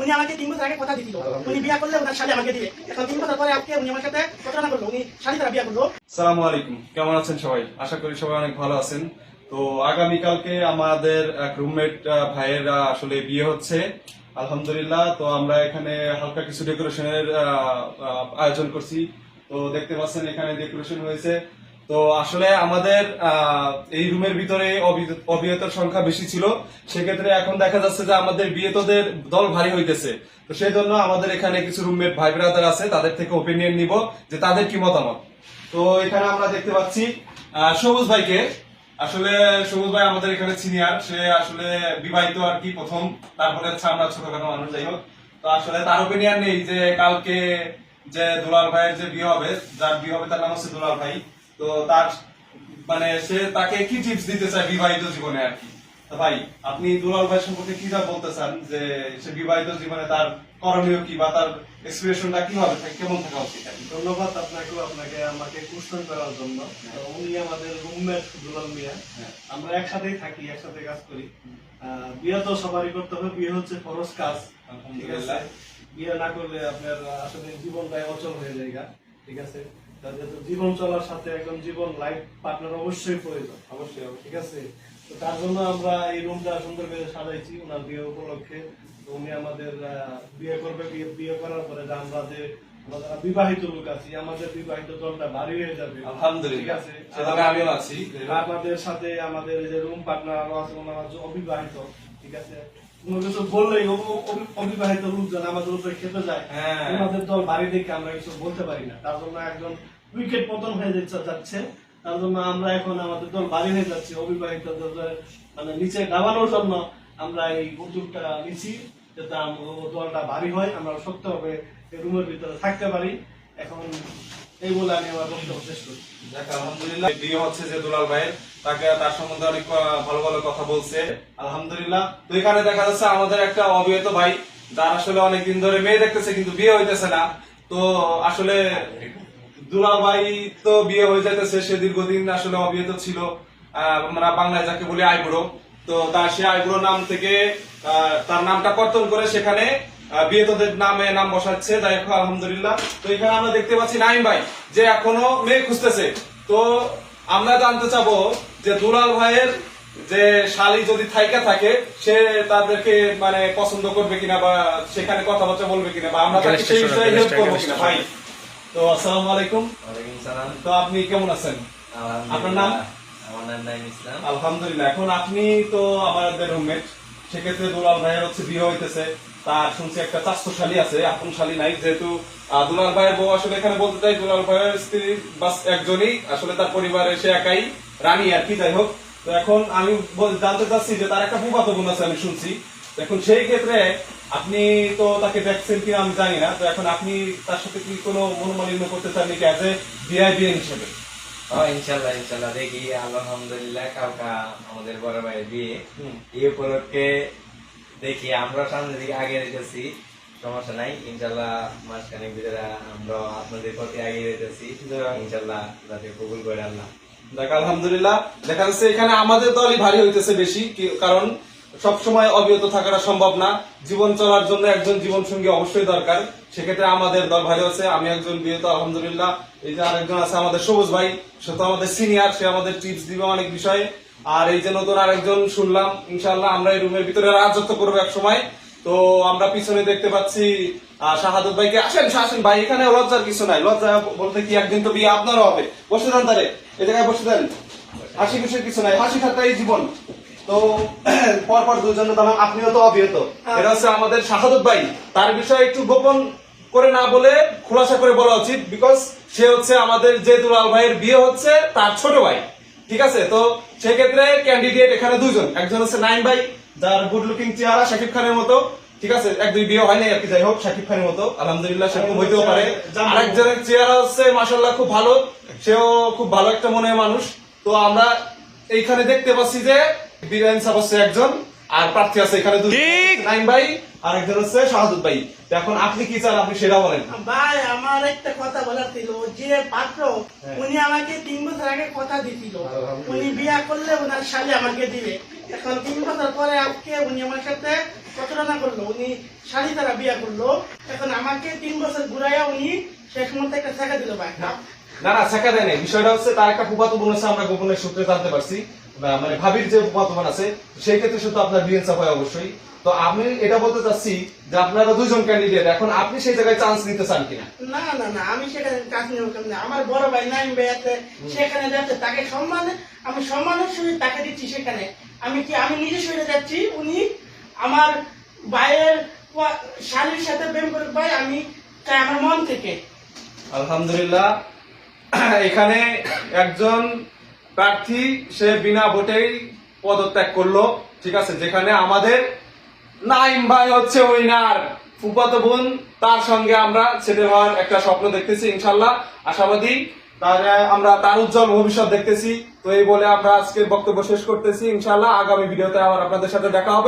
উনি আমাকে তিন বছর আগে কথা দিছিল। উনি বিয়া করলে ওনার শালি আমাকে দিবে। এখন তিন বছর পরে আজকে উনি আমার সাথে ঘটনা করল উনি শালি তারা বিয়া করল। সালামু আলাইকুম। কেমন আছেন সবাই? আশা করি সবাই অনেক ভালো আছেন। তো আগামীকালকে আমাদের এক রুমমেট ভাইয়ের আসলে বিয়ে হচ্ছে। আলহামদুলিল্লাহ, তো আমরা এখানে হালকা কিছু ডেকোরেশনের আয়োজন করছি। তো দেখতে পাচ্ছেন এখানে ডেকোরেশন হয়েছে। তো আসলে আমাদের এই রুমের ভিতরে অবি- অবিয়তের সংখ্যা বেশি ছিল। সেক্ষেত্রে এখন দেখা যাচ্ছে যে আমাদের বিয়েতদের দল ভারী হইতেছে। তো সেই জন্য আমাদের এখানে কিছু রুমমেট ভাই ব্রাদার আছে, তাদের থেকে ওপিনিয়ন নিব যে তাদের কি মতামত। তো এখানে আমরা দেখতে পাচ্ছি সবুজ ভাইকে। আসলে সবুজ ভাই আমাদের এখানে সিনিয়র সে আসলে বিবাহিত আর কি প্রথম। তারপরে হচ্ছে আমরা ছোটখাটো মানুষ, যাই হোক। তো আসলে তার ওপিনিয়ন নেই যে কালকে যে দুলাল ভাইয়ের যে বিয়ে হবে, যার বিয়ে হবে তার নাম হচ্ছে দুলাল ভাই। তো তার মানে সে তাকে কি টিপস দিতে চায় বিবাহিত জীবনে আর কি? ভাই আপনি দুলাল ভাই সম্পর্কে কি যা বলতে চান যে সে বিবাহিত জীবনে তার করণীয় কি বা তার এক্সপ্রেশনটা কি হবে? কেমন থাকা উচিত ধন্যবাদ আপনাকেও আপনাকে আমাকে কোশ্চেন করার জন্য। উনি আমাদের রুমমেট দুলাল মিয়া। হ্যাঁ। আমরা একসাথেই থাকি একসাথে কাজ করি। বিয়ে তো সবারই করতে হবে বিয়ে হচ্ছে খরচ কাজ। ঠিক আছে। বিয়ে না করলে আপনার আসলে জীবনটাই অচল হয়ে যায়। ঠিক আছে? তাদের তো জীবন চলার সাথে একজন জীবন লাইফ পার্টনার অবশ্যই প্রয়োজন অবশ্যই ঠিক আছে? তো তার জন্য আমরা এই রুমটা সুন্দর করে সাজাইছি ওনার বিয়ে উপলক্ষে। উনি আমাদের বিয়ে করবে বিয়ে করার পরে যে আমরা যে বিবাহিত লোক আছি আমাদের বিবাহিত দলটা ভারী হয়ে যাবে। ঠিক আলহামদুলিল্লাহ। আমিও আছি। আপনাদের সাথে আমাদের যে রুম পার্টনার আছে ওনারা অবিবাহিত ঠিক আছে? কোনো কিছু বললেই অব- অব- অবিবাহিত লোকজন আমাদের উপরে খেতে যায়। হ্যাঁ। ওনাদের দল বাড়ি দেখে আমরা কিছু বলতে পারি না। তার জন্য একজন উইকেট পতন হয়ে যাচ্ছে- যাচ্ছে। তার জন্য আমরা এখন আমাদের দল বাড়ি হয়ে যাচ্ছে অবিবাহিত দলের মানে নিচে নামানোর জন্য আমরা এই উদ্যোগটা নিচ্ছি যাতে দলটা ভারী হয়। আমরা শক্তভাবে রুমের ভিতরে থাকতে পারি। এখন এই বলে আমি আমার বক্তব্য শেষ করি। আলহামদুলিল্লাহ। হচ্ছে যে দুলাল ভাইয়ের তাকে তার সম্বন্ধে অনেক ভালো ভালো কথা বলছে। আলহামদুলিল্লাহ। তো এখানে দেখা যাচ্ছে আমাদের একটা অবিবাহিত ভাই, যার আসলে অনেকদিন ধরে মেয়ে দেখতেছে, কিন্তু বিয়ে হইতেছে না। তো আসলে দুলাল ভাই তো বিয়ে হয়ে যাইতেছে, সে দীর্ঘদিন আসলে অবিবাহিত ছিল। আমরা বাংলায় যাকে বলি আইবুড়ো। তো তার সে আইবুড়ো নাম থেকে তার নামটা কর্তন করে সেখানে বিয়েতদের নামে নাম বসাচ্ছে যাই হোক আলহামদুলিল্লাহ। তো এখানে আমরা দেখতে পাচ্ছি নাইম ভাই যে এখনও মেয়ে খুঁজতেছে। তো আমরা জানতে চাবো যে দুলাল ভাইয়ের যে শালি যদি থাইকা থাকে সে তাদেরকে মানে পছন্দ করবে কিনা বা সেখানে কথাবার্তা বলবে কিনা বা আমরা তাকে সেই বিষয়ে হেল্প করব কিনা ভাই? তো আসসালামু আলাইকুম। সালাম। তো আপনি কেমন আছেন? আপনার নাম? আমার নাম নাইম ইসলাম। আলহামদুলিল্লাহ। এখন আপনি তো আমাদের রুমমেট সেক্ষেত্রে দুলাল ভাইয়ের হচ্ছে বিয়ে হইতেছে। তার শুনছি একটা চাস্তশালী আছে আপন শালী নাই যেহেতু দুলাল ভাইয়ের বউ আসলে এখানে বলতে চাই দুলাল ভাইয়ের স্ত্রী বাস একজনই আসলে তার পরিবারে সে একাই রানী আর কি যাই হোক। তো এখন আমি জানতে চাচ্ছি যে তার একটা ফুফাতো বোন আছে আমি শুনছি। এখন সেই ক্ষেত্রে আপনি তো তাকে দেখছেন কিনা আমি জানি না তো এখন আপনি তার সাথে কি কোনো মনোমালিন্য করতে চান নাকি অ্যাজ এ বিআই বিএন হিসেবে? ইনশাল্লাহ ইনশাল্লাহ দেখি আলহামদুলিল্লাহ কালকা আমাদের বড় ভাইয়ের বিয়ে। এই উপলক্ষে দেখি আমরা সামনের দিকে আগে রেখেছি সমস্যা নাই, ইনশাল্লাহ মাঝখানে ভিতরে আমরা আপনাদের প্রতি আগে রেখেছি ইনশাল্লাহ যাতে কবুল করে আল্লাহ। দেখ, আলহামদুলিল্লাহ, দেখা যাচ্ছে এখানে আমাদের দলই ভারী হইতেছে বেশি কারণ সব সময় অবিরত থাকাটা সম্ভব না। জীবন চলার জন্য একজন জীবন সঙ্গী অবশ্যই দরকার। সেক্ষেত্রে আমাদের দল ভারী হচ্ছে আমি একজন বিয়েত আলহামদুলিল্লাহ। এই যে আরেকজন আছে আমাদের সবুজ ভাই, সে তো আমাদের সিনিয়র সে আমাদের টিপস দিবে অনেক বিষয়ে। আর এই যে নতুন আরেকজন শুনলাম ইনশাআল্লাহ আমরা এই রুমের ভিতরে রাজত্ব করব এক সময়। তো আমরা পিছনে দেখতে পাচ্ছি শাহাদত ভাইকে। আসেন আসেন ভাই এখানে লজ্জার কিছু নাই। লজ্জা বলতে কি একদিন তো বিয়ে আপনারও হবে। বসে দেন তারে এই জায়গায় বসে দেন। হাসি খুশির কিছু নাই। হাসি ঠাট্টা এই জীবন। তো পর পর দুজন দাম আপনিও তো অবিহত। এটা হচ্ছে আমাদের শাহাদত ভাই। তার বিষয়ে একটু গোপন করে না বলে খোলাসা করে বলা উচিত বিকজ সে হচ্ছে আমাদের যে দুলাল ভাইয়ের বিয়ে হচ্ছে তার ছোট ভাই। ঠিক আছে? তো সেক্ষেত্রে ক্যান্ডিডেট এখানে দুজন একজন হচ্ছে নাইম ভাই যার গুড লুকিং চেহারা শাকিব খানের মতো। ঠিক আছে? এক দুই বিয়ে হয় নাই আর কি যাই হোক শাকিব খানের মতো। আলহামদুলিল্লাহ সেরকম হইতেও পারে। আরেকজনের চেহারা হচ্ছে মাসাল্লাহ খুব ভালো। সেও খুব ভালো একটা মনের মানুষ। তো আমরা এইখানে দেখতে পাচ্ছি যে বিরিয়ানি সাহেব হচ্ছে একজন। আর প্রার্থী আছে এখানে নাইম ভাই আর একজন হচ্ছে শাহাদুত ভাই। এখন আপনি কি চান? আপনি সেটা বলেন। ভাই আমার একটা কথা বলার ছিল। যে পাত্র হ্যাঁ। উনি আমাকে তিন বছর আগে কথা দিছিল। উনি বিয়া করলে ওনার শালি আমাকে দিবে। এখন তিন বছর পরে আজকে উনি আমার সাথে প্রতারণা করল। উনি শাড়ি তারা বিয়ে করল। এখন আমাকে তিন বছর ঘুরাইয়া উনি শেষ মুহূর্তে একটা ছেঁকা দিল ভাই। না না শেখা দেয় নাই। বিষয়টা হচ্ছে তার একটা ফুফাতো বোন আছে আমরা গোপনের সূত্রে জানতে পারছি। মানে ভাবির যে ফুফাতো আছে সেই ক্ষেত্রে শুধু আপনার বিএন হয় অবশ্যই। তো আমি এটা বলতে চাচ্ছি যে আপনারা দুজন ক্যান্ডিডেট এখন আপনি সেই জায়গায় চান্স নিতে চান কিনা? না না না আমি সেখানে কাজ নেব কেমন? আমার বড় ভাই নাইম ভাই আছে সেখানে যাচ্ছে তাকে সম্মান আমি সম্মানের সহিত তাকে দিচ্ছি সেখানে। আমি কি আমি নিজে সহিত যাচ্ছি উনি আমার ভাইয়ের শালীর সাথে প্রেম করে ভাই আমি তাই আমার মন থেকে। আলহামদুলিল্লাহ। এখানে একজন প্রার্থী সে বিনা ভোটেই পদত্যাগ করল। ঠিক আছে, যেখানে আমাদের নাইম ভাই হচ্ছে উইনার ফুফাতো বোন, তার সঙ্গে আমরা ছেলে হওয়ার একটা স্বপ্ন দেখতেছি, ইনশাল্লাহ। আশাবাদী আমরা তার উজ্জ্বল ভবিষ্যৎ দেখতেছি। তো এই বলে আমরা আজকের বক্তব্য শেষ করতেছি। ইনশাল্লাহ আগামী ভিডিওতে আবার আপনাদের সাথে দেখা হবে।